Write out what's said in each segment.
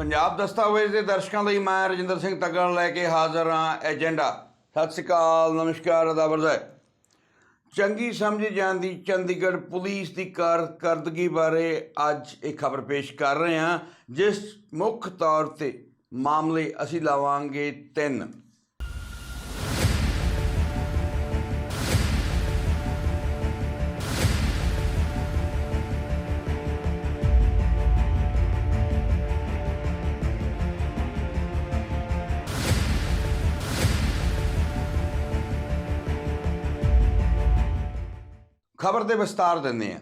ਪੰਜਾਬ ਦਸਤਾਵੇਜ਼ ਦੇ ਦਰਸ਼ਕਾਂ ਲਈ ਮੈਂ ਰਜਿੰਦਰ ਸਿੰਘ ਤੱਗੜ ਲੈ ਕੇ ਹਾਜ਼ਰ ਹਾਂ ਏਜੰਡਾ। ਸਤਿ ਸ਼੍ਰੀ ਅਕਾਲ, ਨਮਸਕਾਰ ਅਦਾਬਰਜ਼ ਚੰਗੀ ਸਮਝ ਜਾਂਦੀ ਚੰਡੀਗੜ੍ਹ ਪੁਲਿਸ ਦੀ ਕਾਰਗਰਦਗੀ ਬਾਰੇ ਅੱਜ ਇਹ ਖਬਰ ਪੇਸ਼ ਕਰ ਰਹੇ ਹਾਂ, ਜਿਸ ਮੁੱਖ ਤੌਰ ਤੇ ਮਾਮਲੇ ਅਸੀਂ ਲਾਵਾਂਗੇ ਤਿੰਨ। ਖਬਰ ਦੇ ਵਿਸਤਾਰ ਦਿੰਦੇ ਆ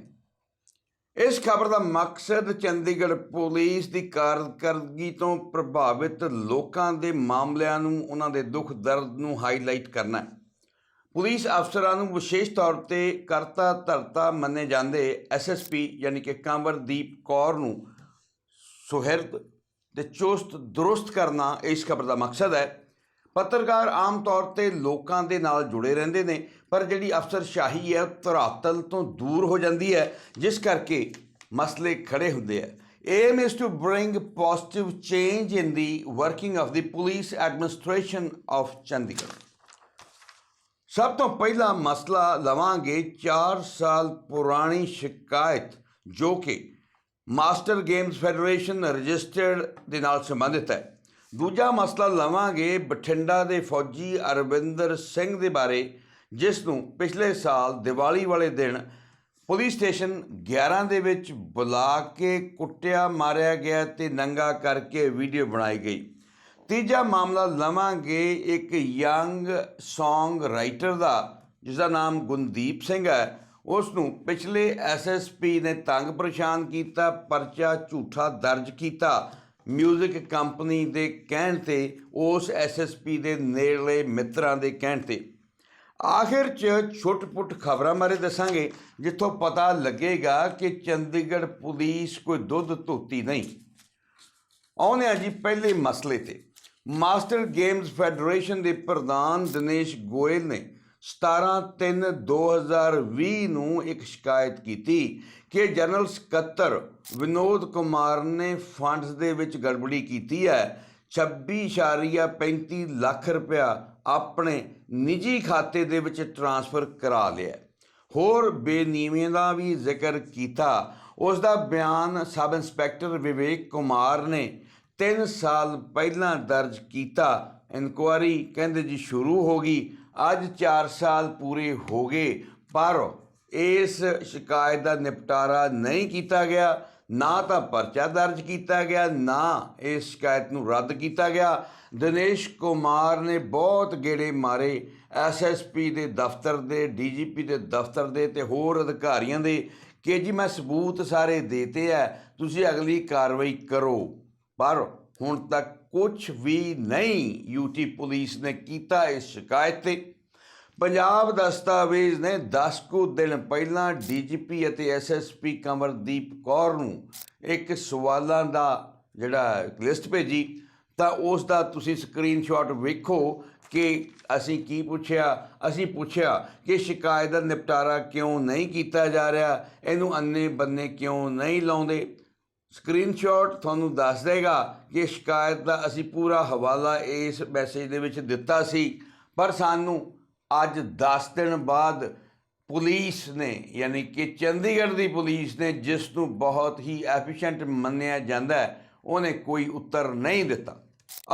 ਇਸ ਖਬਰ ਦਾ ਮਕਸਦ ਚੰਡੀਗੜ੍ਹ ਪੁਲਿਸ ਦੀ ਕਾਰਗਰਦਗੀ ਤੋਂ ਪ੍ਰਭਾਵਿਤ ਲੋਕਾਂ ਦੇ ਮਾਮਲਿਆਂ ਨੂੰ, ਉਹਨਾਂ ਦੇ ਦੁੱਖ ਦਰਦ ਨੂੰ ਹਾਈਲਾਈਟ ਕਰਨਾ ਹੈ। ਪੁਲਿਸ ਅਫਸਰਾਂ ਨੂੰ ਵਿਸ਼ੇਸ਼ ਤੌਰ ਤੇ ਕਰਤਾ ਧਰਤਾ ਮੰਨੇ ਜਾਂਦੇ ਐਸਐਸਪੀ ਯਾਨੀ ਕਿ ਕੰਵਰਦੀਪ ਕੌਰ ਨੂੰ ਸੁਹਿਰਦ ਤੇ ਚੁਸਤ ਦਰੁਸਤ ਕਰਨਾ ਇਸ ਖਬਰ ਦਾ ਮਕਸਦ ਹੈ। ਪੱਤਰਕਾਰ ਆਮ ਤੌਰ ਤੇ ਲੋਕਾਂ ਦੇ ਨਾਲ ਜੁੜੇ ਰਹਿੰਦੇ ਨੇ। ਪਰ ਜਿਹੜੀ ਅਫਸਰਸ਼ਾਹੀ ਹੈ, ਉਹ ਧਰਾਤਲ ਤੋਂ ਦੂਰ ਹੋ ਜਾਂਦੀ ਹੈ, ਜਿਸ ਕਰਕੇ ਮਸਲੇ ਖੜੇ ਹੁੰਦੇ ਆ। Aim is to bring positive change in the working of the police administration of Chandigarh ਸਭ ਤੋਂ ਪਹਿਲਾ ਮਸਲਾ ਲਵਾਂਗੇ 4 ਸਾਲ ਪੁਰਾਣੀ ਸ਼ਿਕਾਇਤ, ਜੋ ਕਿ ਮਾਸਟਰ ਗੇਮਸ ਫੈਡਰੇਸ਼ਨ ਰਜਿਸਟਰਡ ਦੇ ਨਾਲ ਸੰਬੰਧਿਤ ਹੈ। ਦੂਜਾ ਮਸਲਾ ਲਵਾਂਗੇ ਬਠਿੰਡਾ ਦੇ ਫੌਜੀ ਅਰਵਿੰਦਰ ਸਿੰਘ ਦੇ ਬਾਰੇ। ਜਿਸ ਨੂੰ ਪਿਛਲੇ ਸਾਲ ਦੀਵਾਲੀ ਵਾਲੇ ਦਿਨ ਪੁਲਿਸ ਸਟੇਸ਼ਨ 11 ਦੇ ਵਿੱਚ ਬੁਲਾ ਕੇ ਕੁੱਟਿਆ, ਮਾਰਿਆ ਗਿਆ ਤੇ ਨੰਗਾ ਕਰਕੇ ਵੀਡੀਓ ਬਣਾਈ ਗਈ। ਤੀਜਾ ਮਾਮਲਾ ਲਵਾਂਗੇ ਇੱਕ ਯੰਗ ਸੌਂਗ ਰਾਈਟਰ ਦਾ ਜਿਸ ਦਾ ਨਾਮ ਗੁੰਦੀਪ ਸਿੰਘ ਹੈ। ਉਸ ਨੂੰ ਪਿਛਲੇ ਐਸਐਸਪੀ ਨੇ ਤੰਗ ਪਰੇਸ਼ਾਨ ਕੀਤਾ, ਪਰਚਾ ਝੂਠਾ ਦਰਜ ਕੀਤਾ। 뮤직 ਕੰਪਨੀ ਦੇ ਕਹਿਣ ਤੇ, ਉਸ ਐਸਐਸਪੀ ਦੇ ਨੇੜਲੇ ਮਿੱਤਰਾਂ ਦੇ ਕਹਿਣ ਤੇ ਆਖਿਰ ਚ ਛੁੱਟ-ਪੁੱਟ ਖਬਰਾਂ ਬਾਰੇ ਦੱਸਾਂਗੇ, ਜਿੱਥੋਂ ਪਤਾ ਲੱਗੇਗਾ ਕਿ ਚੰਡੀਗੜ੍ਹ ਪੁਲਿਸ ਕੋਈ ਦੁੱਧ ਧੋਤੀ ਨਹੀਂ। ਆਉਂਦੇ ਆ ਜੀ ਪਹਿਲੇ ਮਸਲੇ ਤੇ। ਮਾਸਟਰ ਗੇਮਸ ਫੈਡਰੇਸ਼ਨ ਦੇ ਪ੍ਰਧਾਨ ਦਿਨੇਸ਼ ਗੋਇਲ ਨੇ 17/3/2020 ਨੂੰ ਇੱਕ ਸ਼ਿਕਾਇਤ ਕੀਤੀ ਕਿ ਜਨਰਲ ਸਕੱਤਰ ਵਿਨੋਦ ਕੁਮਾਰ ਨੇ ਫੰਡਸ ਦੇ ਵਿੱਚ ਗੜਬੜੀ ਕੀਤੀ ਹੈ। 26.35 ਲੱਖ ਰੁਪਇਆ ਆਪਣੇ ਨਿੱਜੀ ਖਾਤੇ ਦੇ ਵਿੱਚ ਟ੍ਰਾਂਸਫਰ ਕਰਾ ਲਿਆ। ਹੋਰ ਬੇਨੀਮੀਆਂ ਦਾ ਵੀ ਜ਼ਿਕਰ ਕੀਤਾ। ਉਸ ਦਾ ਬਿਆਨ ਸਬ ਇੰਸਪੈਕਟਰ ਵਿਵੇਕ ਕੁਮਾਰ ਨੇ 3 ਸਾਲ ਪਹਿਲਾਂ ਦਰਜ ਕੀਤਾ। ਇਨਕੁਆਰੀ ਕਹਿੰਦੇ ਜੀ ਸ਼ੁਰੂ ਹੋ ਗਈ। ਅੱਜ 4 ਸਾਲ ਪੂਰੇ ਹੋ ਗਏ, ਪਰ ਇਸ ਸ਼ਿਕਾਇਤ ਦਾ ਨਿਪਟਾਰਾ ਨਹੀਂ ਕੀਤਾ ਗਿਆ। ਨਾ ਤਾਂ ਪਰਚਾ ਦਰਜ ਕੀਤਾ ਗਿਆ, ਨਾ ਇਸ ਸ਼ਿਕਾਇਤ ਨੂੰ ਰੱਦ ਕੀਤਾ ਗਿਆ। ਦਿਨੇਸ਼ ਕੁਮਾਰ ਨੇ ਬਹੁਤ ਗੇੜੇ ਮਾਰੇ ਐਸਐਸਪੀ ਦੇ ਦਫ਼ਤਰ ਦੇ ਡੀਜੀਪੀ ਦੇ ਦਫ਼ਤਰ ਦੇ ਤੇ ਹੋਰ ਅਧਿਕਾਰੀਆਂ ਦੇ ਕਿ ਜੀ ਮੈਂ ਸਬੂਤ ਸਾਰੇ ਦੇਤੇ ਆ ਤੁਸੀਂ ਅਗਲੀ ਕਾਰਵਾਈ ਕਰੋ। ਪਰ ਹੁਣ ਤੱਕ ਕੁਝ ਵੀ ਨਹੀਂ ਯੂਟੀ ਪੁਲਿਸ ਨੇ ਕੀਤਾ ਇਸ ਸ਼ਿਕਾਇਤ ਤੇ। ਪੰਜਾਬ ਦਸਤਾਵੇਜ਼ ਨੇ 10 ਕੁ ਦਿਨ ਪਹਿਲਾਂ ਡੀਜੀਪੀ ਅਤੇ ਐਸਐਸਪੀ ਕਮਰਦੀਪ ਕੌਰ ਨੂੰ ਇੱਕ ਸਵਾਲਾਂ ਦਾ ਜਿਹੜਾ ਲਿਸਟ ਭੇਜੀ, ਤਾਂ ਉਸ ਦਾ ਤੁਸੀਂ ਸਕਰੀਨਸ਼ਾਟ ਵੇਖੋ ਕਿ ਅਸੀਂ ਕੀ ਪੁੱਛਿਆ, ਅਸੀਂ ਪੁੱਛਿਆ ਕਿ ਸ਼ਿਕਾਇਤ ਦਾ ਨਿਪਟਾਰਾ ਕਿਉਂ ਨਹੀਂ ਕੀਤਾ ਜਾ ਰਿਹਾ, ਇਹਨੂੰ ਅੰਨੇ ਬੰਨੇ ਕਿਉਂ ਨਹੀਂ ਲਾਉਂਦੇ? ਸਕਰੀਨਸ਼ਾਟ ਤੁਹਾਨੂੰ ਦੱਸ ਦੇਗਾ ਕਿ ਸ਼ਿਕਾਇਤ ਦਾ ਅਸੀਂ ਪੂਰਾ ਹਵਾਲਾ ਇਸ ਮੈਸੇਜ ਦੇ ਵਿੱਚ ਦਿੱਤਾ ਸੀ, ਪਰ ਸਾਨੂੰ ਅੱਜ 10 ਦਿਨ ਬਾਅਦ ਪੁਲਿਸ ਨੇ, ਯਾਨੀ ਕਿ ਚੰਡੀਗੜ੍ਹ ਦੀ ਪੁਲਿਸ ਨੇ ਜਿਸ ਨੂੰ ਬਹੁਤ ਹੀ ਐਫੀਸ਼ੀਐਂਟ ਮੰਨਿਆ ਜਾਂਦਾ ਹੈ, ਉਹਨੇ ਕੋਈ ਉੱਤਰ ਨਹੀਂ ਦਿੱਤਾ।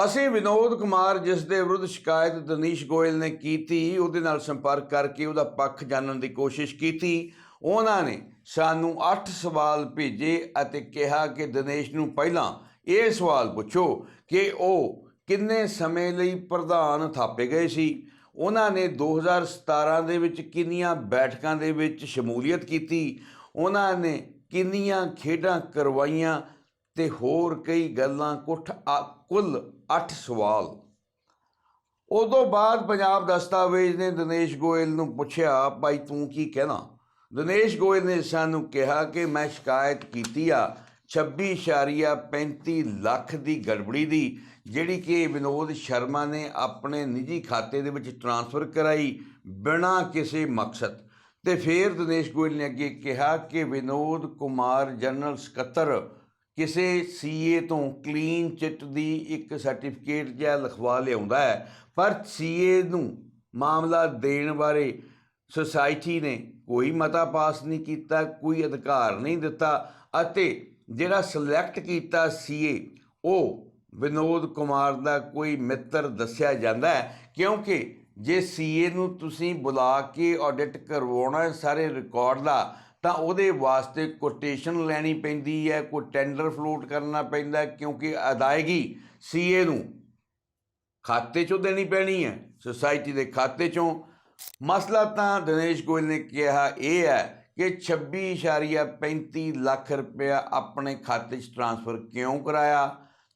ਅਸੀਂ ਵਿਨੋਦ ਕੁਮਾਰ, ਜਿਸ ਦੇ ਵਿਰੁੱਧ ਸ਼ਿਕਾਇਤ ਦਨੀਸ਼ ਗੋਇਲ ਨੇ ਕੀਤੀ, ਉਹਦੇ ਨਾਲ ਸੰਪਰਕ ਕਰਕੇ ਉਹਦਾ ਪੱਖ ਜਾਣਨ ਦੀ ਕੋਸ਼ਿਸ਼ ਕੀਤੀ। ਉਹਨਾਂ ਨੇ ਸਾਨੂੰ 8 ਸਵਾਲ ਭੇਜੇ ਅਤੇ ਕਿਹਾ ਕਿ ਦਿਨੇਸ਼ ਨੂੰ ਪਹਿਲਾਂ ਇਹ ਸਵਾਲ ਪੁੱਛੋ ਕਿ ਉਹ ਕਿੰਨੇ ਸਮੇਂ ਲਈ ਪ੍ਰਧਾਨ ਥਾਪੇ ਗਏ ਸੀ? ਉਹਨਾਂ ਨੇ 2017 ਦੇ ਵਿੱਚ ਕਿੰਨੀਆਂ ਬੈਠਕਾਂ ਦੇ ਵਿੱਚ ਸ਼ਮੂਲੀਅਤ ਕੀਤੀ, ਉਹਨਾਂ ਨੇ ਕਿੰਨੀਆਂ ਖੇਡਾਂ ਕਰਵਾਈਆਂ ਤੇ ਹੋਰ ਕਈ ਗੱਲਾਂ, ਕੁੱਠ, ਆ- ਕੁੱਲ 8 ਸਵਾਲ। ਉਦੋਂ ਬਾਅਦ ਪੰਜਾਬ ਦਸਤਾਵੇਜ਼ ਨੇ ਦਿਨੇਸ਼ ਗੋਇਲ ਨੂੰ ਪੁੱਛਿਆ, ਭਾਈ ਤੂੰ ਕੀ ਕਹਿਣਾ? ਦਿਨੇਸ਼ ਗੋਇਲ ਨੇ ਸਾਨੂੰ ਕਿਹਾ ਕਿ ਮੈਂ ਸ਼ਿਕਾਇਤ ਕੀਤੀ ਆ 26.35 ਲੱਖ ਦੀ ਗੜਬੜੀ ਦੀ। ਜਿਹੜੀ ਕਿ ਵਿਨੋਦ ਸ਼ਰਮਾ ਨੇ ਆਪਣੇ ਨਿੱਜੀ ਖਾਤੇ ਦੇ ਵਿੱਚ ਟ੍ਰਾਂਸਫਰ ਕਰਾਈ ਬਿਨਾਂ ਕਿਸੇ ਮਕਸਦ। ਤੇ ਫਿਰ ਦਿਨੇਸ਼ ਗੋਇਲ ਨੇ ਅੱਗੇ ਕਿਹਾ ਕਿ ਵਿਨੋਦ ਕੁਮਾਰ ਜਨਰਲ ਸਕੱਤਰ ਕਿਸੇ ਸੀਏ ਤੋਂ ਕਲੀਨ ਚਿੱਟ ਦੀ ਇੱਕ ਸਰਟੀਫਿਕੇਟ ਜਿਹਾ ਲਿਖਵਾ ਲਿਆਉਂਦਾ ਹੈ। ਪਰ ਸੀਏ ਨੂੰ ਮਾਮਲਾ ਦੇਣ ਬਾਰੇ ਸੁਸਾਇਟੀ ਨੇ ਕੋਈ ਮਤਾ ਪਾਸ ਨਹੀਂ ਕੀਤਾ, ਕੋਈ ਅਧਿਕਾਰ ਨਹੀਂ ਦਿੱਤਾ ਅਤੇ ਜਿਹੜਾ ਸਿਲੈਕਟ ਕੀਤਾ ਸੀਏ ਉਹ ਵਿਨੋਦ ਕੁਮਾਰ ਦਾ ਕੋਈ ਮਿੱਤਰ ਦੱਸਿਆ ਜਾਂਦਾ ਹੈ, ਕਿਉਂਕਿ ਜੇ ਸੀਏ ਨੂੰ ਤੁਸੀਂ ਬੁਲਾ ਕੇ ਆਡਿਟ ਕਰਵਾਉਣਾ ਹੈ ਸਾਰੇ ਰਿਕਾਰਡ ਦਾ, ਤਾਂ ਉਹਦੇ ਵਾਸਤੇ ਕੋਟੇਸ਼ਨ ਲੈਣੀ ਪੈਂਦੀ ਹੈ, ਕੋਈ ਟੈਂਡਰ ਫਲੋਟ ਕਰਨਾ ਪੈਂਦਾ ਕਿਉਂਕਿ ਅਦਾਇਗੀ ਸੀਏ ਨੂੰ ਖਾਤੇ ਚੋਂ ਦੇਣੀ ਪੈਣੀ ਹੈ ਸੁਸਾਇਟੀ ਦੇ ਖਾਤੇ ਚੋਂ। ਮਸਲਾ ਤਾਂ ਦਿਨੇਸ਼ ਗੋਇਲ ਨੇ ਕਿਹਾ ਇਹ ਹੈ ਕਿ 26.35 ਲੱਖ ਰੁਪਇਆ ਆਪਣੇ ਖਾਤੇ 'ਚ ਟ੍ਰਾਂਸਫਰ ਕਿਉਂ ਕਰਾਇਆ?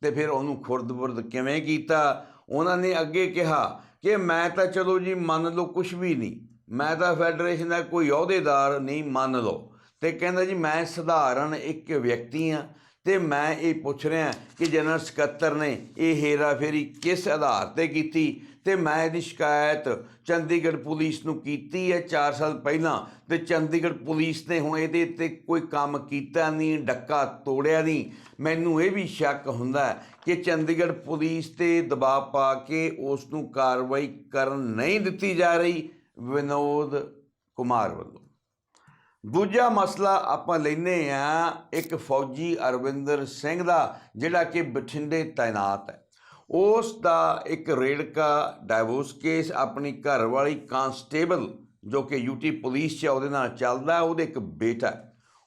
ਤੇ ਫਿਰ ਉਹਨੂੰ ਖੁਰਦ-ਬੁਰਦ ਕਿਵੇਂ ਕੀਤਾ? ਉਹਨਾਂ ਨੇ ਅੱਗੇ ਕਿਹਾ ਕਿ ਮੈਂ ਤਾਂ ਚਲੋ ਜੀ ਮੰਨ ਲਓ ਕੁਝ ਵੀ ਨਹੀਂ। ਮੈਂ ਤਾਂ ਫੈਡਰੇਸ਼ਨ ਦਾ ਕੋਈ ਅਹੁਦੇਦਾਰ ਨਹੀਂ, ਮੰਨ ਲਓ। ਤੇ ਕਹਿੰਦਾ ਜੀ ਮੈਂ ਸਧਾਰਨ ਇੱਕ ਵਿਅਕਤੀ ਆ ਤੇ ਮੈਂ ਇਹ ਪੁੱਛ ਰਿਹਾ ਕਿ ਜਨਰਲ ਸਕੱਤਰ ਨੇ ਇਹ ਹੇਰਾਫੇਰੀ ਕਿਸ ਆਧਾਰ ਤੇ ਕੀਤੀ? ਤੇ ਮੈਂ ਇਹਦੀ ਸ਼ਿਕਾਇਤ ਚੰਡੀਗੜ੍ਹ ਪੁਲਿਸ ਨੂੰ ਕੀਤੀ ਹੈ 4 ਸਾਲ ਪਹਿਲਾਂ ਤੇ ਚੰਡੀਗੜ੍ਹ ਪੁਲਿਸ ਨੇ ਹੁਣ ਇਹਦੇ ਤੇ ਕੋਈ ਕੰਮ ਕੀਤਾ ਨਹੀਂ, ਡੱਕਾ ਤੋੜਿਆ ਨਹੀਂ। ਮੈਨੂੰ ਇਹ ਵੀ ਸ਼ੱਕ ਹੁੰਦਾ ਕਿ ਚੰਡੀਗੜ੍ਹ ਪੁਲਿਸ ਤੇ ਦਬਾਅ ਪਾ ਕੇ ਉਸ ਨੂੰ ਕਾਰਵਾਈ ਕਰਨ ਨਹੀਂ ਦਿੱਤੀ ਜਾ ਰਹੀ। ਵਿਨੋਦ ਕੁਮਾਰ ਵੱਲੋਂ। ਦੂਜਾ ਮਸਲਾ ਆਪਾਂ ਲੈਨੇ ਆ ਇੱਕ ਫੌਜੀ ਅਰਵਿੰਦਰ ਸਿੰਘ ਦਾ, ਜਿਹੜਾ ਕਿ ਬਠਿੰਡੇ ਤਾਇਨਾਤ ਹੈ। ਉਸ ਦਾ ਇੱਕ ਰੇੜਕਾ ਡਾਈਵੋਰਸ ਕੇਸ ਆਪਣੀ ਘਰ ਵਾਲੀ ਕਾਂਸਟੇਬਲ, ਜੋ ਕਿ ਯੂਟੀ ਪੁਲਿਸ 'ਚ ਉਹਦੇ ਨਾਲ ਚੱਲਦਾ ਉਹਦੇ ਇੱਕ ਬੇਟਾ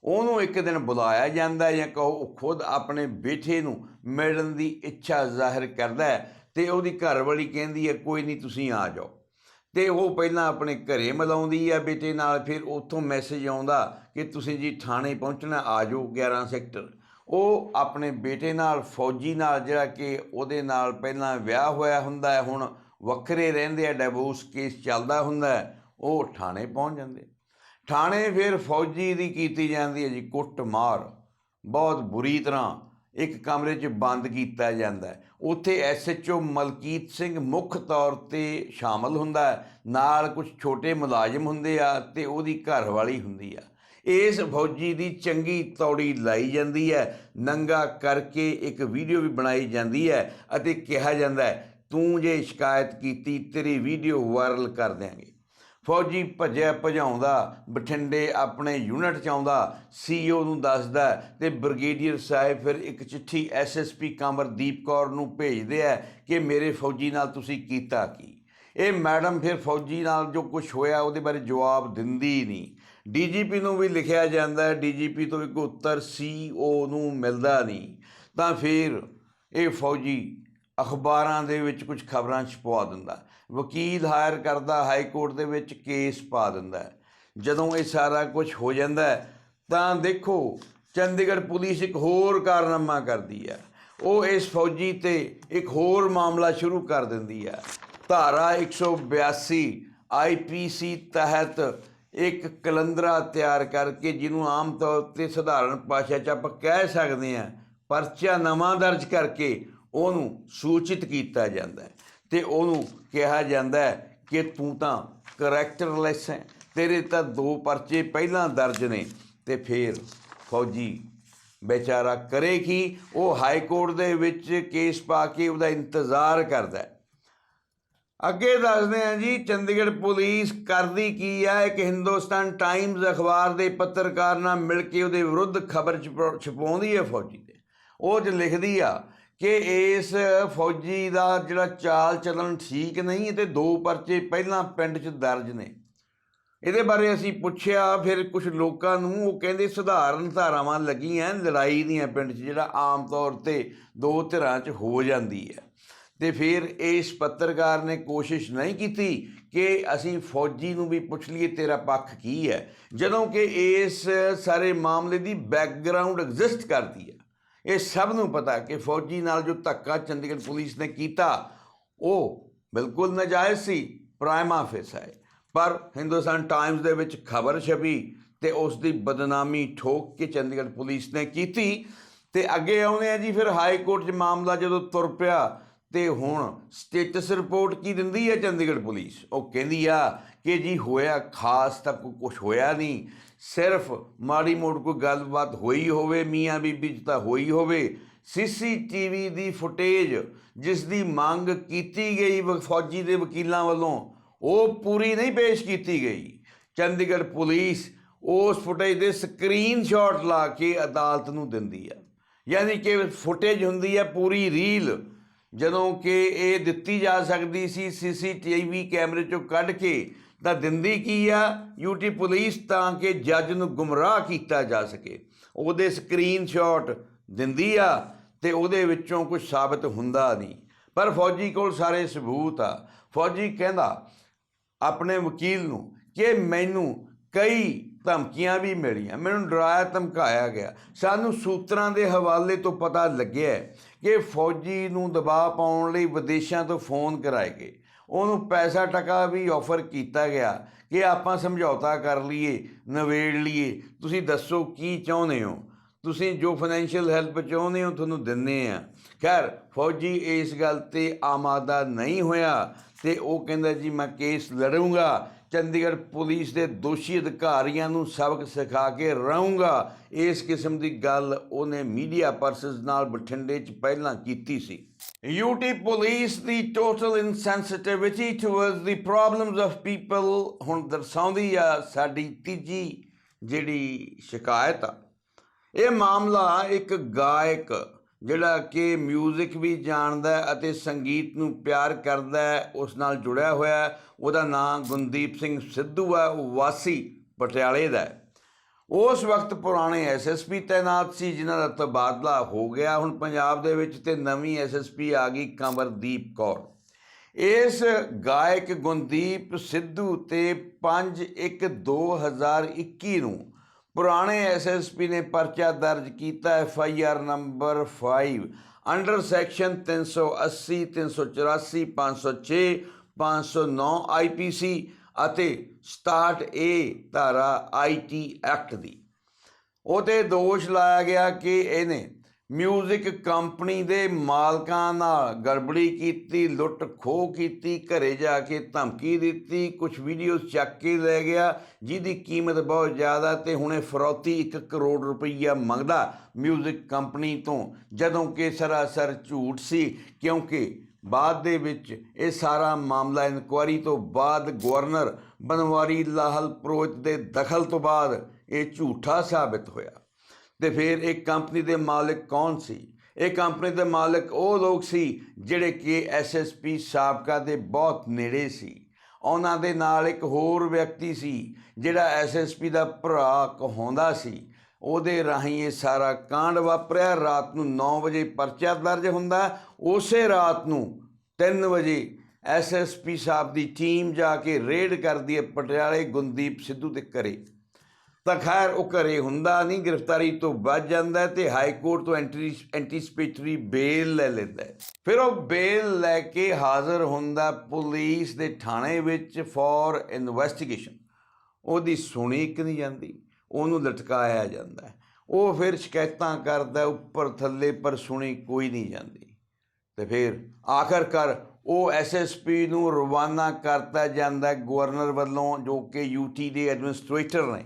ਉਹਨੂੰ ਇੱਕ ਦਿਨ ਬੁਲਾਇਆ ਜਾਂਦਾ ਜਾਂ ਕਹੋ, ਉਹ ਖੁਦ ਆਪਣੇ ਬੇਟੇ ਨੂੰ ਮਿਲਣ ਦੀ ਇੱਛਾ ਜ਼ਾਹਿਰ ਕਰਦਾ ਹੈ ਤੇ ਉਹਦੀ ਘਰਵਾਲੀ ਕਹਿੰਦੀ ਹੈ, ਕੋਈ ਨਹੀਂ, ਤੁਸੀਂ ਆ ਜਾਓ। ਤੇ ਉਹ ਪਹਿਲਾਂ ਆਪਣੇ ਘਰੇ ਮਿਲਾਉਂਦੀ ਆ ਬੇਟੇ ਨਾਲ, ਫਿਰ ਉੱਥੋਂ ਮੈਸੇਜ ਆਉਂਦਾ ਕਿ ਤੁਸੀਂ ਜੀ ਥਾਣੇ ਪਹੁੰਚਣਾ, ਆ ਜਾਓ 11 ਸੈਕਟਰ ਉਹ ਆਪਣੇ ਬੇਟੇ ਨਾਲ, ਫੌਜੀ ਨਾਲ ਜਿਹੜਾ ਕਿ ਉਹਦੇ ਨਾਲ ਪਹਿਲਾਂ ਵਿਆਹ ਹੋਇਆ ਹੁੰਦਾ ਹੈ, ਹੁਣ ਵੱਖਰੇ ਰਹਿੰਦੇ ਆ ਡਿਵੋਰਸ ਕੇਸ ਚੱਲਦਾ ਹੁੰਦਾ ਉਹ ਥਾਣੇ ਪਹੁੰਚ ਜਾਂਦੇ। ਥਾਣੇ ਫਿਰ ਫੌਜੀ ਦੀ ਕੀਤੀ ਜਾਂਦੀ ਹੈ ਜੀ ਕੁੱਟਮਾਰ। ਬਹੁਤ ਬੁਰੀ ਤਰ੍ਹਾਂ ਇੱਕ ਕਮਰੇ 'ਚ ਬੰਦ ਕੀਤਾ ਜਾਂਦਾ ਹੈ। ਉੱਥੇ ਐਸਐਚਓ ਮਲਕੀਤ ਸਿੰਘ ਮੁੱਖ ਤੌਰ ਤੇ ਸ਼ਾਮਲ ਹੁੰਦਾ ਨਾਲ ਕੁਝ ਛੋਟੇ ਮੁਲਾਜ਼ਮ ਹੁੰਦੇ ਆ ਤੇ ਉਹਦੀ ਘਰਵਾਲੀ ਹੁੰਦੀ ਆ। ਇਸ ਫੌਜੀ ਦੀ ਚੰਗੀ ਤੌੜੀ ਲਾਈ ਜਾਂਦੀ ਹੈ। ਨੰਗਾ ਕਰਕੇ ਇੱਕ ਵੀਡੀਓ ਵੀ ਬਣਾਈ ਜਾਂਦੀ ਹੈ ਅਤੇ ਕਿਹਾ ਜਾਂਦਾ ਤੂੰ ਜੇ ਸ਼ਿਕਾਇਤ ਕੀਤੀ, ਤੇਰੀ ਵੀਡੀਓ ਵਾਇਰਲ ਕਰ ਦਿਆਂਗੇ। ਫੌਜੀ ਭੱਜਿਆ ਭਜਾਉਂਦਾ, ਬਠਿੰਡੇ ਆਪਣੇ ਯੂਨਿਟ ਚ ਆਉਂਦਾ ਸੀਈਓ ਨੂੰ ਦੱਸਦਾ ਤੇ ਬ੍ਰਿਗੇਡੀਅਰ ਸਾਹਿਬ ਫਿਰ ਇੱਕ ਚਿੱਠੀ ਐਸਐਸਪੀ ਕਮਰਦੀਪ ਕੌਰ ਨੂੰ ਭੇਜਦੇ ਆ ਕਿ ਮੇਰੇ ਫੌਜੀ ਨਾਲ ਤੁਸੀਂ ਕੀਤਾ ਕੀ? ਇਹ ਮੈਡਮ ਫਿਰ ਫੌਜੀ ਨਾਲ ਜੋ ਕੁਝ ਹੋਇਆ ਉਹਦੇ ਬਾਰੇ ਜਵਾਬ ਦਿੰਦੀ ਹੀ ਨਹੀਂ। ਡੀਜੀਪੀ ਨੂੰ ਵੀ ਲਿਖਿਆ ਜਾਂਦਾ ਹੈ ਡੀਜੀਪੀ ਤੋਂ ਇੱਕ ਉੱਤਰ ਸੀਓ ਨੂੰ ਮਿਲਦਾ ਨਹੀਂ। ਤਾਂ ਫਿਰ ਇਹ ਫੌਜੀ ਅਖਬਾਰਾਂ ਦੇ ਵਿੱਚ ਕੁਝ ਖਬਰਾਂ ਛਪਵਾ ਦਿੰਦਾ। ਵਕੀਲ ਹਾਇਰ ਕਰਦਾ, ਹਾਈ ਕੋਰਟ ਦੇ ਵਿੱਚ ਕੇਸ ਪਾ ਦਿੰਦਾ ਜਦੋਂ ਇਹ ਸਾਰਾ ਕੁਝ ਹੋ ਜਾਂਦਾ ਤਾਂ ਦੇਖੋ, ਚੰਡੀਗੜ੍ਹ ਪੁਲਿਸ ਇੱਕ ਹੋਰ ਕਾਰਨਾਮਾ ਕਰਦੀ ਹੈ। ਉਹ ਇਸ ਫੌਜੀ ਤੇ ਇੱਕ ਹੋਰ ਮਾਮਲਾ ਸ਼ੁਰੂ ਕਰ ਦਿੰਦੀ ਹੈ। ਧਾਰਾ 182 ਆਈਪੀਸੀ ਤਹਿਤ ਇੱਕ ਕਲੰਦਰਾ ਤਿਆਰ ਕਰਕੇ ਜਿਹਨੂੰ ਆਮ ਤੌਰ ਤੇ ਸਧਾਰਨ ਭਾਸ਼ਾ 'ਚ ਆਪਾਂ ਕਹਿ ਸਕਦੇ ਹਾਂ, ਪਰਚਾ ਨਵਾਂ ਦਰਜ ਕਰਕੇ ਉਹਨੂੰ ਸੂਚਿਤ ਕੀਤਾ ਜਾਂਦਾ ਹੈ ਤੇ ਉਹਨੂੰ ਕਿਹਾ ਜਾਂਦਾ ਹੈ ਕਿ ਤੂੰ ਤਾਂ ਕਰੈਕਟਰਲੈਸ ਹੈ, ਤੇਰੇ ਤਾਂ ਦੋ ਪਰਚੇ ਪਹਿਲਾਂ ਦਰਜ ਨੇ ਤੇ ਫਿਰ ਫੌਜੀ ਵਿਚਾਰਾ ਕਰੇ ਕੀ? ਉਹ ਹਾਈ ਕੋਰਟ ਦੇ ਵਿੱਚ ਕੇਸ ਪਾ ਕੇ ਉਹਦਾ ਇੰਤਜ਼ਾਰ ਕਰਦਾ ਅੱਗੇ ਦੱਸਦੇ ਹਾਂ ਜੀ, ਚੰਡੀਗੜ੍ਹ ਪੁਲਿਸ ਕਰਦੀ ਕੀ ਹੈ? ਇੱਕ ਹਿੰਦੁਸਤਾਨ ਟਾਈਮਜ਼ ਅਖਬਾਰ ਦੇ ਪੱਤਰਕਾਰ ਨਾਲ ਮਿਲ ਕੇ ਉਹਦੇ ਵਿਰੁੱਧ ਖਬਰ ਛਪਾਉਂਦੀ ਹੈ ਫੌਜੀ ਤੇ ਉਹ ਚ ਲਿਖਦੀ ਆ ਕਿ ਇਸ ਫੌਜੀ ਦਾ ਜਿਹੜਾ ਚਾਲ ਚੱਲਣ ਠੀਕ ਨਹੀਂ ਤੇ ਦੋ ਪਰਚੇ ਪਹਿਲਾਂ ਪਿੰਡ 'ਚ ਦਰਜ ਨੇ। ਇਹਦੇ ਬਾਰੇ ਅਸੀਂ ਪੁੱਛਿਆ, ਫਿਰ ਕੁਝ ਲੋਕਾਂ ਨੂੰ ਉਹ ਕਹਿੰਦੇ ਸਧਾਰਨ ਧਾਰਾਵਾਂ ਲੱਗੀਆਂ ਲੜਾਈ ਦੀਆਂ ਪਿੰਡ 'ਚ, ਜਿਹੜਾ ਆਮ ਤੌਰ ਤੇ ਦੋ ਧਿਰਾਂ 'ਚ ਹੋ ਜਾਂਦੀ ਹੈ। ਤੇ ਫਿਰ ਇਸ ਪੱਤਰਕਾਰ ਨੇ ਕੋਸ਼ਿਸ਼ ਨਹੀਂ ਕੀਤੀ ਕਿ ਅਸੀਂ ਫੌਜੀ ਨੂੰ ਵੀ ਪੁੱਛ ਲਈਏ, ਤੇਰਾ ਪੱਖ ਕੀ ਹੈ? ਜਦੋਂ ਕਿ ਇਸ ਸਾਰੇ ਮਾਮਲੇ ਦੀ ਬੈਕਗ੍ਰਾਉਂਡ ਐਗਜ਼ਿਸਟ ਕਰਦੀ ਹੈ। ਇਹ ਸਭ ਨੂੰ ਪਤਾ ਕਿ ਫੌਜੀ ਨਾਲ ਜੋ ਧੱਕਾ ਚੰਡੀਗੜ੍ਹ ਪੁਲਿਸ ਨੇ ਕੀਤਾ, ਉਹ ਬਿਲਕੁਲ ਨਾਜਾਇਜ਼ ਸੀ, ਪ੍ਰਾਈਮਾ ਫੇਸ ਹੈ। ਪਰ ਹਿੰਦੁਸਤਾਨ ਟਾਈਮਜ਼ ਦੇ ਵਿੱਚ ਖਬਰ ਛਪੀ ਤੇ ਉਸ ਦੀ ਬਦਨਾਮੀ ਠੋਕ ਕੇ ਚੰਡੀਗੜ੍ਹ ਪੁਲਿਸ ਨੇ ਕੀਤੀ ਤੇ ਅੱਗੇ ਆਉਂਦੇ ਆ ਜੀ ਫਿਰ ਹਾਈ ਕੋਰਟ 'ਚ ਮਾਮਲਾ ਜਦੋਂ ਤੁਰ ਪਿਆ ਤੇ ਹੁਣ ਸਟੇਟਸ ਰਿਪੋਰਟ ਕੀ ਦਿੰਦੀ ਹੈ ਚੰਡੀਗੜ੍ਹ ਪੁਲਿਸ? ਉਹ ਕਹਿੰਦੀ ਆ ਕਿ ਜੀ ਹੋਇਆ ਖਾਸ ਤਾਂ ਕੁਝ ਹੋਇਆ ਨਹੀਂ। ਸਿਰਫ ਮਾੜੀ ਮੋੜ ਕੋਈ ਗੱਲਬਾਤ ਹੋਈ ਹੋਵੇ, ਮੀਆਂ ਬੀਬੀ ਚ ਤਾਂ ਹੋਈ ਹੋਵੇ, ਸੀਸੀਟੀਵੀ ਦੀ ਫੁਟੇਜ ਜਿਸ ਦੀ ਮੰਗ ਕੀਤੀ ਗਈ ਵ- ਫੌਜੀ ਦੇ ਵਕੀਲਾਂ ਵੱਲੋਂ, ਉਹ ਪੂਰੀ ਨਹੀਂ ਪੇਸ਼ ਕੀਤੀ ਗਈ। ਚੰਡੀਗੜ੍ਹ ਪੁਲਿਸ ਉਸ ਫੁਟੇਜ ਦੇ ਸਕਰੀਨਸ਼ਾਟ ਲਾ ਕੇ ਅਦਾਲਤ ਨੂੰ ਦਿੰਦੀ ਆ। ਯਾਨੀ ਕਿ ਫੁਟੇਜ ਹੁੰਦੀ ਹੈ ਪੂਰੀ ਰੀਲ, ਜਦੋਂ ਕਿ ਇਹ ਦਿੱਤੀ ਜਾ ਸਕਦੀ ਸੀ ਸੀਸੀਟੀਵੀ ਕੈਮਰੇ ਚੋਂ ਕੱਢ ਕੇ ਤਾਂ ਦਿੰਦੀ ਕੀ ਆ? ਯੂਟੀ ਪੁਲਿਸ ਤਾਂ ਕਿ ਜੱਜ ਨੂੰ ਗੁੰਮਰਾਹ ਕੀਤਾ ਜਾ ਸਕੇ। ਉਹਦੇ ਸਕਰੀਨਸ਼ਾਟ ਦਿੰਦੀ ਆ ਤੇ ਉਹਦੇ ਵਿੱਚੋਂ ਕੁਝ ਸਾਬਤ ਹੁੰਦਾ ਨਹੀਂ। ਪਰ ਫੌਜੀ ਕੋਲ ਸਾਰੇ ਸਬੂਤ ਆ। ਫੌਜੀ ਕਹਿੰਦਾ ਆਪਣੇ ਵਕੀਲ ਨੂੰ ਕਿ ਮੈਨੂੰ ਕਈ ਧਮਕੀਆਂ ਵੀ ਮਿਲੀਆਂ। ਮੈਨੂੰ ਡਰਾਇਆ, ਧਮਕਾਇਆ ਗਿਆ। ਸਾਨੂੰ ਸੂਤਰਾਂ ਦੇ ਹਵਾਲੇ ਤੋਂ ਪਤਾ ਲੱਗਿਆ ਕਿ ਫੌਜੀ ਨੂੰ ਦਬਾਅ ਪਾਉਣ ਲਈ ਵਿਦੇਸ਼ਾਂ ਤੋਂ ਫੋਨ ਕਰਾਏ ਗਏ। ਉਹਨੂੰ ਪੈਸਾ ਟਕਾ ਵੀ ਆਫਰ ਕੀਤਾ ਗਿਆ ਕਿ ਆਪਾਂ ਸਮਝੌਤਾ ਕਰ ਲਈਏ ਨਵੇੜ ਲਈਏ। ਤੁਸੀਂ ਦੱਸੋ ਕੀ ਚਾਹੁੰਦੇ ਹੋ? ਤੁਸੀਂ ਜੋ ਫਾਈਨੈਂਸ਼ੀਅਲ ਹੈਲਪ ਚਾਹੁੰਦੇ ਹੋ, ਤੁਹਾਨੂੰ ਦਿੰਨੇ ਆ। ਖੈਰ, ਫੌਜੀ ਇਸ ਗੱਲ ਤੇ ਆਮਾਦਾ ਨਹੀਂ ਹੋਇਆ ਤੇ ਉਹ ਕਹਿੰਦਾ ਜੀ ਮੈਂ ਕੇਸ ਲੜੂੰਗਾ। ਚੰਡੀਗੜ੍ਹ ਪੁਲਿਸ ਦੇ ਦੋਸ਼ੀ ਅਧਿਕਾਰੀਆਂ ਨੂੰ ਸਬਕ ਸਿਖਾ ਕੇ ਰਹੂੰਗਾ। ਇਸ ਕਿਸਮ ਦੀ ਗੱਲ ਉਹਨੇ ਮੀਡੀਆ ਪਰਸਨਸ ਨਾਲ ਬਠਿੰਡੇ 'ਚ ਪਹਿਲਾਂ ਕੀਤੀ ਸੀ। ਯੂਟੀ ਪੁਲਿਸ ਦੀ total insensitivity towards the problems of people ਹੁਣ ਦਰਸਾਉਂਦੀ ਆ ਸਾਡੀ ਤੀਜੀ ਜਿਹੜੀ ਸ਼ਿਕਾਇਤ ਆ। ਇਹ ਮਾਮਲਾ ਇੱਕ ਗਾਇਕ ਜਿਹੜਾ ਕਿ ਮਿਊਜ਼ਿਕ ਵੀ ਜਾਣਦਾ ਅਤੇ ਸੰਗੀਤ ਨੂੰ ਪਿਆਰ ਕਰਦਾ ਉਸ ਨਾਲ ਜੁੜਿਆ ਹੋਇਆ ਉਹਦਾ ਨਾਮ ਗੁੰਦੀਪ ਸਿੰਘ ਸਿੱਧੂ ਹੈ, ਉਹ ਵਾਸੀ ਪਟਿਆਲੇ ਦਾ ਉਸ ਵਕਤ ਪੁਰਾਣੇ ਐਸਐਸਪੀ ਤਾਇਨਾਤ ਸੀ, ਜਿਨ੍ਹਾਂ ਦਾ ਤਬਾਦਲਾ ਹੋ ਗਿਆ। ਹੁਣ ਪੰਜਾਬ ਦੇ ਵਿੱਚ ਤੇ ਨਵੀਂ ਐਸਐਸਪੀ ਆ ਗਈ ਕੰਵਰਦੀਪ ਕੌਰ। ਇਸ ਗਾਇਕ ਗੁੰਦੀਪ ਸਿੱਧੂ ਤੇ 5/1/2021 ਨੂੰ ਪੁਰਾਣੇ ਐਸਐਸਪੀ ਨੇ ਪਰਚਾ ਦਰਜ ਕੀਤਾ FIR number 5 under section 380 384 506 509 IPC ਅਤੇ 67 ਏ ਧਾਰਾ ਆਈਟੀ ਐਕਟ ਦੀ। ਉਹ ਤੇ ਦੋਸ਼ ਲਾਇਆ ਗਿਆ ਕਿ ਇਹਨੇ ਮਿਊਜ਼ਿਕ ਕੰਪਨੀ ਦੇ ਮਾਲਕਾਂ ਨਾਲ ਗੜਬੜੀ ਕੀਤੀ, ਲੁੱਟ ਖੋਹ ਕੀਤੀ, ਘਰੇ ਜਾ ਕੇ ਧਮਕੀ ਦਿੱਤੀ ਕੁਝ ਵੀਡੀਓਜ਼ ਚੱਕ ਕੇ ਲੈ ਗਿਆ, ਜਿਹਦੀ ਕੀਮਤ ਬਹੁਤ ਜ਼ਿਆਦਾ ਤੇ ਹੁਣੇ ਫਰੌਤੀ 1 ਕਰੋੜ ਰੁਪਈਆ ਮੰਗਦਾ ਮਿਊਜ਼ਿਕ ਕੰਪਨੀ ਤੋਂ। ਜਦੋਂ ਕਿ ਸਰਾਸਰ ਝੂਠ ਸੀ, ਕਿਉਂਕਿ ਬਾਅਦ ਦੇ ਵਿੱਚ ਇਹ ਸਾਰਾ ਮਾਮਲਾ ਇਨਕੁਆਰੀ ਤੋਂ ਬਾਅਦ ਗਵਰਨਰ ਬਨਵਾਰੀ ਲਾਹਲ ਪ੍ਰੋਚ ਦੇ ਦਖਲ ਤੋਂ ਬਾਅਦ ਇਹ ਝੂਠਾ ਸਾਬਿਤ ਹੋਇਆ। ਤੇ ਫਿਰ ਇਹ ਕੰਪਨੀ ਦੇ ਮਾਲਕ ਕੌਣ ਸੀ? ਇਹ ਕੰਪਨੀ ਦੇ ਮਾਲਕ ਉਹ ਲੋਕ ਸੀ ਜਿਹੜੇ ਕਿ ਐਸਐਸਪੀ ਸਾਬਕਾ ਦੇ ਬਹੁਤ ਨੇੜੇ ਸੀ। ਉਹਨਾਂ ਦੇ ਨਾਲ ਇੱਕ ਹੋਰ ਵਿਅਕਤੀ ਸੀ ਜਿਹੜਾ ਐਸਐਸਪੀ ਦਾ ਭਰਾ ਕਹਾਉਂਦਾ ਸੀ। ਉਹਦੇ ਰਾਹੀਂ ਇਹ ਸਾਰਾ ਕਾਂਡ ਵਾਪਰਿਆ। ਰਾਤ ਨੂੰ 9 ਵਜੇ ਪਰਚਾ ਦਰਜ ਹੁੰਦਾ। ਉਸੇ ਰਾਤ ਨੂੰ 3 ਵਜੇ ਐਸਐਸਪੀ ਸਾਹਿਬ ਦੀ ਟੀਮ ਜਾ ਕੇ ਰੇਡ ਕਰਦੀ ਹੈ ਪਟਿਆਲੇ ਗੁੰਦੀਪ ਸਿੱਧੂ ਦੇ ਘਰੇ। ਤਾਂ ਖੈਰ ਉਹ ਘਰੇ ਹੁੰਦਾ ਨਹੀਂ, ਗ੍ਰਿਫਤਾਰੀ ਤੋਂ ਬਚ ਜਾਂਦਾ ਹੈ ਤੇ ਹਾਈ ਕੋਰਟ ਤੋਂ ਐਂਟਰੀ, ਐਂਟੀਸਪੇਟਰੀ ਬੇਲ ਲੈ ਲੈਂਦਾ ਫਿਰ ਉਹ ਬੇਲ ਲੈ ਕੇ ਹਾਜ਼ਰ ਹੁੰਦਾ ਪੁਲਿਸ ਦੇ ਥਾਣੇ ਵਿੱਚ ਫॉर ਇਨਵੈਸਟੀਗੇਸ਼ਨ। ਉਹਦੀ ਸੁਣੀ ਕਿ ਨਹੀਂ ਜਾਂਦੀ, ਉਹਨੂੰ ਲਟਕਾਇਆ ਜਾਂਦਾ ਉਹ ਫਿਰ ਸ਼ਿਕਾਇਤਾਂ ਕਰਦਾ, ਉੱਪਰ ਥੱਲੇ ਪਰ ਸੁਣੀ ਕੋਈ ਨਹੀਂ ਜਾਂਦੀ। ਤੇ ਫਿਰ ਆਖਰਕਾਰ ਉਹ ਐਸਐਸਪੀ ਨੂੰ ਰਵਾਨਾ ਕਰਤਾ ਜਾਂਦਾ ਗਵਰਨਰ ਵੱਲੋਂ, ਜੋ ਕਿ ਯੂਟੀ ਦੇ ਐਡਮਿਨਿਸਟ੍ਰੇਟਰ ਨੇ।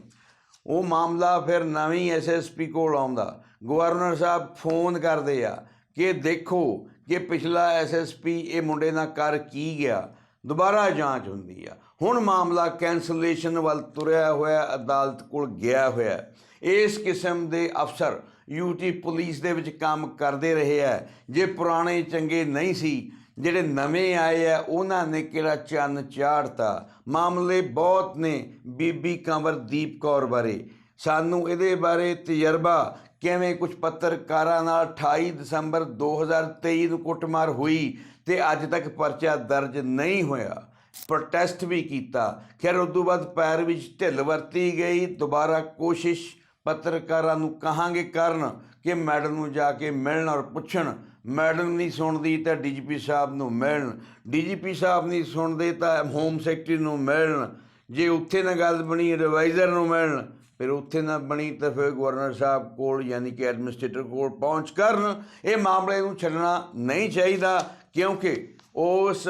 ਉਹ ਮਾਮਲਾ ਫਿਰ ਨਵੀਂ ਐਸਐਸਪੀ ਕੋਲ ਆਉਂਦਾ। ਗਵਰਨਰ ਸਾਹਿਬ ਫੋਨ ਕਰਦੇ ਆ ਕਿ ਦੇਖੋ ਕਿ ਪਿਛਲਾ ਐਸਐਸਪੀ ਇਹ ਮੁੰਡੇ ਨਾਲ ਕਰ ਕੀ ਗਿਆ। ਦੁਬਾਰਾ ਜਾਂਚ ਹੁੰਦੀ ਆ। ਹੁਣ ਮਾਮਲਾ ਕੈਂਸਲੇਸ਼ਨ ਵੱਲ ਤੁਰਿਆ ਹੋਇਆ, ਅਦਾਲਤ ਕੋਲ ਗਿਆ ਹੋਇਆ। ਇਸ ਕਿਸਮ ਦੇ ਅਫਸਰ ਯੂਟੀ ਪੁਲਿਸ ਦੇ ਵਿੱਚ ਕੰਮ ਕਰਦੇ ਰਹੇ ਆ। ਜੇ ਪੁਰਾਣੇ ਚੰਗੇ ਨਹੀਂ ਸੀ ਜਿਹੜੇ ਨਵੇਂ ਆਏ ਆ, ਉਹਨਾਂ ਨੇ ਕਿਹੜਾ ਚੰਨ ਚਾੜਤਾ? ਮਾਮਲੇ ਬਹੁਤ ਨੇ ਬੀਬੀ ਕੰਵਰਦੀਪ ਕੌਰ ਬਾਰੇ। ਸਾਨੂੰ ਇਹਦੇ ਬਾਰੇ ਤਜਰਬਾ, ਕਿਵੇਂ ਕੁਝ ਪੱਤਰਕਾਰਾਂ ਨਾਲ 28 ਦਸੰਬਰ 2023 ਨੂੰ ਕੁੱਟਮਾਰ ਹੋਈ ਤੇ ਅੱਜ ਤੱਕ ਪਰਚਾ ਦਰਜ ਨਹੀਂ ਹੋਇਆ। ਪ੍ਰੋਟੈਸਟ ਵੀ ਕੀਤਾ। ਖੈਰ ਉਦੋਂ ਬਾਅਦ ਪੈਰ ਵਿੱਚ ਢਿੱਲ ਵਰਤੀ ਗਈ। ਦੁਬਾਰਾ ਕੋਸ਼ਿਸ਼ ਪੱਤਰਕਾਰਾਂ ਨੂੰ ਕਹਾਂਗੇ ਕਰਨ ਕਿ ਮੈਡਮ ਨੂੰ ਜਾ ਕੇ ਮਿਲਣ ਔਰ ਪੁੱਛਣ ਮੈਡਮ ਨਹੀਂ ਸੁਣਦੀ ਤਾਂ ਡੀਜੀਪੀ ਸਾਹਿਬ ਨੂੰ ਮਿਲਣ। ਡੀਜੀਪੀ ਸਾਹਿਬ ਨਹੀਂ ਸੁਣਦੇ ਤਾਂ ਹੋਮ ਸੈਕਟਰੀ ਨੂੰ ਮਿਲਣ। ਜੇ ਉੱਥੇ ਨਾ ਗੱਲ ਬਣੀ ਐਡਵਾਈਜ਼ਰ ਨੂੰ ਮਿਲਣ, ਫਿਰ ਉੱਥੇ ਨਾ ਬਣੀ ਤਾਂ ਫਿਰ ਗਵਰਨਰ ਸਾਹਿਬ ਕੋਲ ਯਾਨੀ ਕਿ ਐਡਮਿਨਿਸਟ੍ਰੇਟਰ ਕੋਲ ਪਹੁੰਚ ਕਰਨ। ਇਹ ਮਾਮਲੇ ਨੂੰ ਛੱਡਣਾ ਨਹੀਂ ਚਾਹੀਦਾ ਕਿਉਂਕਿ ਉਸ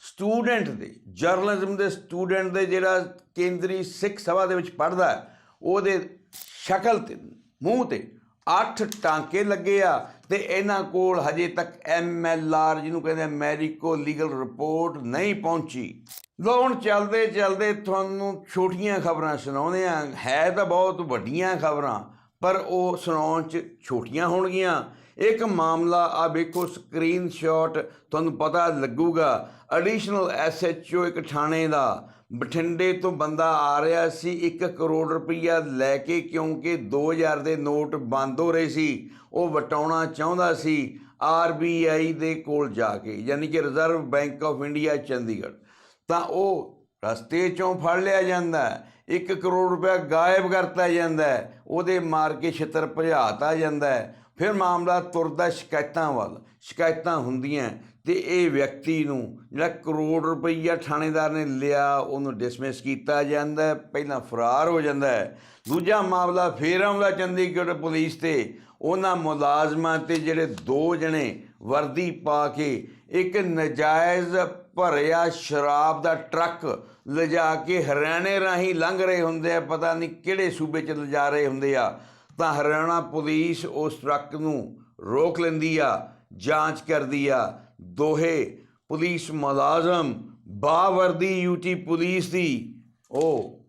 ਸਟੂਡੈਂਟ ਦੇ ਜਰਨਲਿਜ਼ਮ ਦੇ ਸਟੂਡੈਂਟ ਦੇ ਜਿਹੜਾ ਕੇਂਦਰੀ ਸਿੱਖ ਸਭਾ ਦੇ ਵਿੱਚ ਪੜ੍ਹਦਾ ਉਹਦੇ ਸ਼ਕਲ ਤੇ, ਮੂੰਹ ਤੇ 8 ਟਾਂਕੇ ਲੱਗੇ ਆ ਤੇ ਇਹਨਾਂ ਕੋਲ ਹਜੇ ਤੱਕ ਐਮਐਲਆਰ ਜਿਹਨੂੰ ਕਹਿੰਦੇ ਮੈਡੀਕੋ ਲੀਗਲ ਰਿਪੋਰਟ ਨਹੀਂ ਪਹੁੰਚੀ। ਲੋ, ਹੁਣ ਚੱਲਦੇ ਚੱਲਦੇ ਤੁਹਾਨੂੰ ਛੋਟੀਆਂ ਖਬਰਾਂ ਸੁਣਾਉਂਦੇ ਆ। ਹੈ ਤਾਂ ਬਹੁਤ ਵੱਡੀਆਂ ਖਬਰਾਂ, ਪਰ ਉਹ ਸੁਣਾਉਣ ਚ ਛੋਟੀਆਂ ਹੋਣਗੀਆਂ। ਇੱਕ ਮਾਮਲਾ ਆ ਵੇਖੋ ਸਕਰੀਨਸ਼ਾਟ, ਤੁਹਾਨੂੰ ਪਤਾ ਲੱਗੂਗਾ। ਐਡੀਸ਼ਨਲ ਐਸਐਚਓ ਇੱਕ ਥਾਣੇ ਦਾ। ਬਠਿੰਡੇ ਤੋਂ ਬੰਦਾ ਆ ਰਿਹਾ ਸੀ 1 ਕਰੋੜ ਰੁਪਈਆ ਲੈ ਕੇ, ਕਿਉਂਕਿ 2000 ਦੇ ਨੋਟ ਬੰਦ ਹੋ ਰਹੇ ਸੀ, ਉਹ ਵਟਾਉਣਾ ਚਾਹੁੰਦਾ ਸੀ ਆਰਬੀਆਈ ਦੇ ਕੋਲ ਜਾ ਕੇ, ਯਾਨੀ ਕਿ Reserve Bank of India Chandigarh. ਤਾਂ ਉਹ ਰਸਤੇ ਚੋਂ ਫੜ ਲਿਆ ਜਾਂਦਾ 1 ਕਰੋੜ ਰੁਪਇਆ ਗਾਇਬ ਕਰਤਾ ਜਾਂਦਾ ਉਹਦੇ ਮਾਰ ਕੇ ਛਿੱਤਰ ਭਜਾਤਾ ਜਾਂਦਾ ਫਿਰ ਮਾਮਲਾ ਤੁਰਦਾ ਸ਼ਿਕਾਇਤਾਂ ਵੱਲ, ਸ਼ਿਕਾਇਤਾਂ ਹੁੰਦੀਆਂ ਤੇ ਇਹ ਵਿਅਕਤੀ ਨੂੰ ਜਿਹੜਾ ਕਰੋੜ ਰੁਪਈਆ ਥਾਣੇਦਾਰ ਨੇ ਲਿਆ, ਉਹਨੂੰ ਡਿਸਮਿਸ ਕੀਤਾ ਜਾਂਦਾ ਪਹਿਲਾਂ ਫਰਾਰ ਹੋ ਜਾਂਦਾ ਹੈ। ਦੂਜਾ ਮਾਮਲਾ ਫੇਰ ਆਉਂਦਾ ਚੰਡੀਗੜ੍ਹ ਪੁਲਿਸ ਤੇ। ਉਹਨਾਂ ਮੁਲਾਜ਼ਮਾਂ ਤੇ ਜਿਹੜੇ ਦੋ ਜਣੇ ਵਰਦੀ ਪਾ ਕੇ ਇੱਕ ਨਜਾਇਜ਼ ਭਰਿਆ ਸ਼ਰਾਬ ਦਾ ਟਰੱਕ ਲਿਜਾ ਕੇ ਹਰਿਆਣੇ ਰਾਹੀਂ ਲੰਘ ਰਹੇ ਹੁੰਦੇ ਆ, ਪਤਾ ਨਹੀਂ ਕਿਹੜੇ ਸੂਬੇ ਚ ਲਿਜਾ ਰਹੇ ਹੁੰਦੇ ਆ। ਤਾਂ ਹਰਿਆਣਾ ਪੁਲਿਸ ਉਸ ਟਰੱਕ ਨੂੰ ਰੋਕ ਲੈਂਦੀ ਆ, ਜਾਂਚ ਕਰਦੀ ਆ। ਦੋਹੇ ਪੁਲਿਸ ਮੁਲਾਜ਼ਮ ਬਾਵਰਦੀ ਯੂਟੀ ਪੁਲਿਸ ਦੀ ਉਹ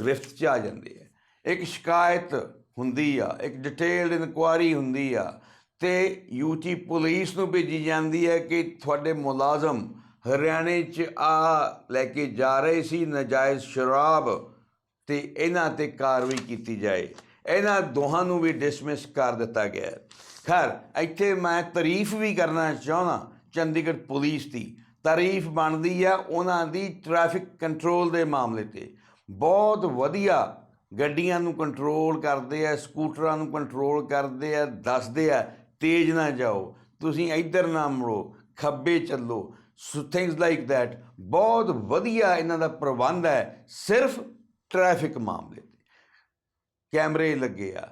ਗ੍ਰਿਫਤ ਚ ਆ ਜਾਂਦੇ ਆ। ਇੱਕ ਸ਼ਿਕਾਇਤ ਹੁੰਦੀ ਆ, ਇੱਕ ਡਿਟੇਲਡ ਇਨਕੁਆਰੀ ਹੁੰਦੀ ਆ ਤੇ ਯੂਟੀ ਪੁਲਿਸ ਨੂੰ ਭੇਜੀ ਜਾਂਦੀ ਹੈ ਕਿ ਤੁਹਾਡੇ ਮੁਲਾਜ਼ਮ ਹਰਿਆਣੇ ਚ ਆ ਲੈ ਕੇ ਜਾ ਰਹੇ ਸੀ, ਨਜਾਇਜ਼ ਸ਼ਰਾਬ ਤੇ ਇਹਨਾਂ ਤੇ ਕਾਰਵਾਈ ਕੀਤੀ ਜਾਏ। ਇਹਨਾਂ ਦੋਹਾਂ ਨੂੰ ਵੀ ਡਿਸਮਿਸ ਕਰ ਦਿੱਤਾ ਗਿਆ ਖੈਰ, ਇੱਥੇ ਮੈਂ ਤਾਰੀਫ ਵੀ ਕਰਨਾ ਚਾਹੁੰਦਾ, ਚੰਡੀਗੜ੍ਹ ਪੁਲਿਸ ਦੀ। ਤਾਰੀਫ ਬਣਦੀ ਆ ਉਹਨਾਂ ਦੀ ਟ੍ਰੈਫਿਕ ਕੰਟਰੋਲ ਦੇ ਮਾਮਲੇ ਤੇ। ਬਹੁਤ ਵਧੀਆ ਗੱਡੀਆਂ ਨੂੰ ਕੰਟਰੋਲ ਕਰਦੇ ਆ, ਸਕੂਟਰਾਂ ਨੂੰ ਕੰਟਰੋਲ ਕਰਦੇ ਆ, ਦੱਸਦੇ ਆ, ਤੇਜ਼ ਨਾ ਜਾਓ। ਤੁਸੀਂ ਇੱਧਰ ਨਾ ਮੁੜੋ, ਖੱਬੇ ਚੱਲੋ। ਸੋ ਥਿੰਗਸ ਲਾਈਕ ਥੈਟ ਬਹੁਤ ਵਧੀਆ ਇਹਨਾਂ ਦਾ ਪ੍ਰਬੰਧ ਹੈ ਸਿਰਫ ਟ੍ਰੈਫਿਕ ਮਾਮਲੇ ਕੈਮਰੇ ਲੱਗੇ ਆ।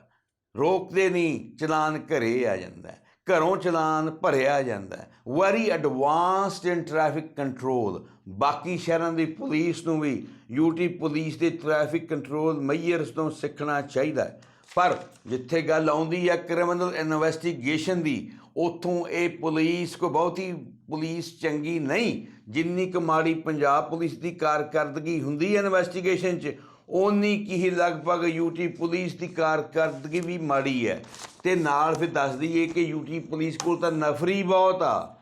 ਰੋਕਦੇ ਨਹੀਂ, ਚਲਾਨ ਘਰੇ ਆ ਜਾਂਦਾ ਘਰੋਂ ਚਲਾਨ ਭਰਿਆ ਜਾਂਦਾ very advanced in traffic control ਬਾਕੀ ਸ਼ਹਿਰਾਂ ਦੀ ਪੁਲਿਸ ਨੂੰ ਵੀ ਯੂਟੀ ਪੁਲਿਸ ਦੇ ਟ੍ਰੈਫਿਕ ਕੰਟਰੋਲ ਮੇਜਰਸ ਤੋਂ ਸਿੱਖਣਾ ਚਾਹੀਦਾ ਪਰ ਜਿੱਥੇ ਗੱਲ ਆਉਂਦੀ ਹੈ ਕ੍ਰਿਮੀਨਲ ਇਨਵੈਸਟੀਗੇਸ਼ਨ ਦੀ, ਉਥੋਂ ਇਹ ਪੁਲਿਸ ਕੋ ਬਹੁਤੀ ਪੁਲਿਸ ਚੰਗੀ ਨਹੀਂ। ਜਿੰਨੀ ਕੁ ਮਾੜੀ ਪੰਜਾਬ ਪੁਲਿਸ ਦੀ ਕਾਰਕਰਦਗੀ ਹੁੰਦੀ ਹੈ ਇਨਵੈਸਟੀਗੇਸ਼ਨ 'ਚ ਉਨੀ ਕੀ ਹੀ ਲਗਭਗ ਯੂਟੀ ਪੁਲਿਸ ਦੀ ਕਾਰਕਰਦਗੀ ਵੀ ਮਾੜੀ ਹੈ। ਤੇ ਨਾਲ ਫਿਰ ਦੱਸ ਦਈਏ ਕਿ ਯੂਟੀ ਪੁਲਿਸ ਕੋਲ ਤਾਂ ਨਫਰੀ ਬਹੁਤ ਆ।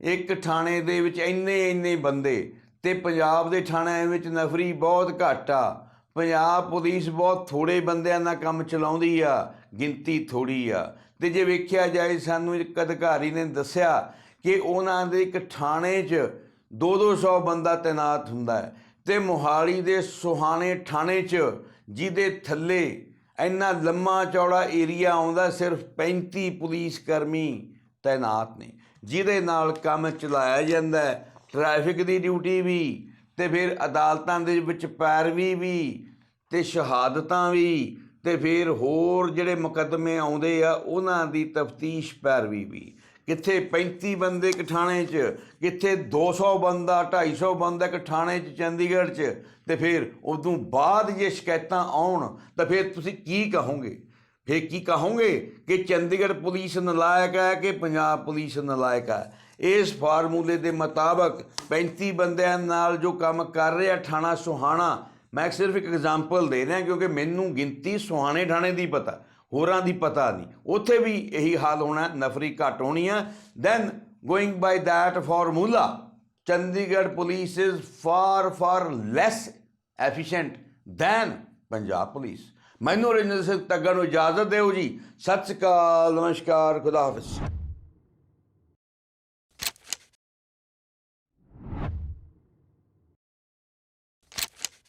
ਇੱਕ ਥਾਣੇ ਦੇ ਵਿੱਚ ਇੰਨੇ ਇੰਨੇ ਬੰਦੇ ਤੇ ਪੰਜਾਬ ਦੇ ਥਾਣਿਆਂ ਵਿੱਚ ਨਫਰੀ ਬਹੁਤ ਘੱਟ ਆ। ਪੰਜਾਬ ਪੁਲਿਸ ਬਹੁਤ ਥੋੜੇ ਬੰਦਿਆਂ ਨਾਲ ਕੰਮ ਚਲਾਉਂਦੀ ਆ, ਗਿਣਤੀ ਥੋੜੀ ਆ। ਤੇ ਜੇ ਵੇਖਿਆ ਜਾਏ ਸਾਨੂੰ ਇੱਕ ਅਧਿਕਾਰੀ ਨੇ ਦੱਸਿਆ ਕਿ ਉਹਨਾਂ ਦੇ ਇੱਕ ਥਾਣੇ 'ਚ 2-200 ਬੰਦਾ ਤੈਨਾਤ ਹੁੰਦਾ ਹੈ। ਤੇ ਮੋਹਾਲੀ ਦੇ ਸੁਹਾਣੇ ਥਾਣੇ 'ਚ, ਜਿਹਦੇ ਥੱਲੇ ਇੰਨਾ ਲੰਮਾ ਚੌੜਾ ਏਰੀਆ ਆਉਂਦਾ, ਸਿਰਫ 35 ਪੁਲਿਸ ਕਰਮੀ ਤਾਇਨਾਤ ਨੇ। ਜਿਹਦੇ ਨਾਲ ਕੰਮ ਚਲਾਇਆ ਜਾਂਦਾ ਹੈ, ਟ੍ਰੈਫਿਕ ਦੀ ਡਿਊਟੀ ਵੀ, ਤੇ ਫਿਰ ਅਦਾਲਤਾਂ ਦੇ ਵਿੱਚ ਪੈਰਵੀ ਵੀ, ਤੇ ਸ਼ਹਾਦਤਾਂ ਵੀ, ਤੇ ਫਿਰ ਹੋਰ ਜਿਹੜੇ ਮੁਕੱਦਮੇ ਆਉਂਦੇ ਆ, ਉਹਨਾਂ ਦੀ ਤਫਤੀਸ਼ ਪੈਰਵੀ ਵੀ। ਕਿੱਥੇ 35 ਬੰਦੇ ਇੱਕ ਥਾਣੇ 'ਚ, ਕਿੱਥੇ 200 ਬੰਦਾ 250 ਬੰਦਾ ਇੱਕ ਥਾਣੇ 'ਚ, ਚੰਡੀਗੜ੍ਹ 'ਚ, ਤੇ ਫਿਰ ਉਦੋਂ ਬਾਅਦ ਜੇ ਸ਼ਿਕਾਇਤਾਂ ਆਉਣ, ਤਾਂ ਫਿਰ ਤੁਸੀਂ ਕੀ ਕਹੋਗੇ? ਫਿਰ ਕੀ ਕਹੋਗੇ ਕਿ ਚੰਡੀਗੜ੍ਹ ਪੁਲਿਸ ਨਲਾਇਕ ਹੈ ਕਿ ਪੰਜਾਬ ਪੁਲਿਸ ਨਲਾਇਕ ਹੈ? ਇਸ ਫਾਰਮੂਲੇ ਦੇ ਮੁਤਾਬਕ 35 ਬੰਦਿਆਂ ਨਾਲ ਜੋ ਕੰਮ ਕਰ ਰਿਹਾ ਥਾਣਾ ਸੁਹਾਣਾ, ਮੈਂ ਸਿਰਫ ਇੱਕ ਐਗਜ਼ਾਮਪਲ ਦੇ ਰਿਹਾ ਕਿਉਂਕਿ ਮੈਨੂੰ ਗਿਣਤੀ ਸੁਹਾਣੇ ਥਾਣੇ ਦੀ ਪਤਾ। ਹੋਰਾਂ ਦੀ ਪਤਾ ਨਹੀਂ। ਉੱਥੇ ਵੀ ਇਹੀ ਹਾਲ ਹੋਣਾ, ਨਫਰੀ ਘੱਟ ਹੋਣੀ ਹੈ then going by that formula Chandigarh police is far far less efficient than Punjab police. ਮੈਨੂੰ ਰਜਿੰਦਰ ਸਿੰਘ ਤੱਗਾ ਨੂੰ ਇਜਾਜ਼ਤ ਦਿਓ ਜੀ। ਸਤਿ ਸ਼੍ਰੀ ਅਕਾਲ, ਨਮਸਕਾਰ, ਖੁਦਾ ਹਾਫਿਜ਼।